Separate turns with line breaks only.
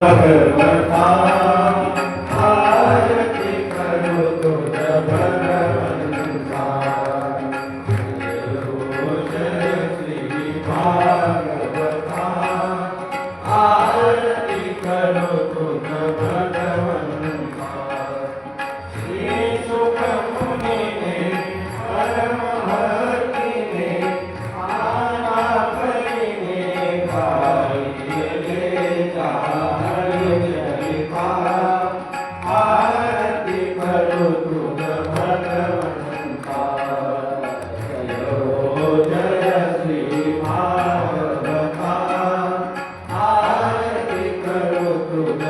Thank you. Karuna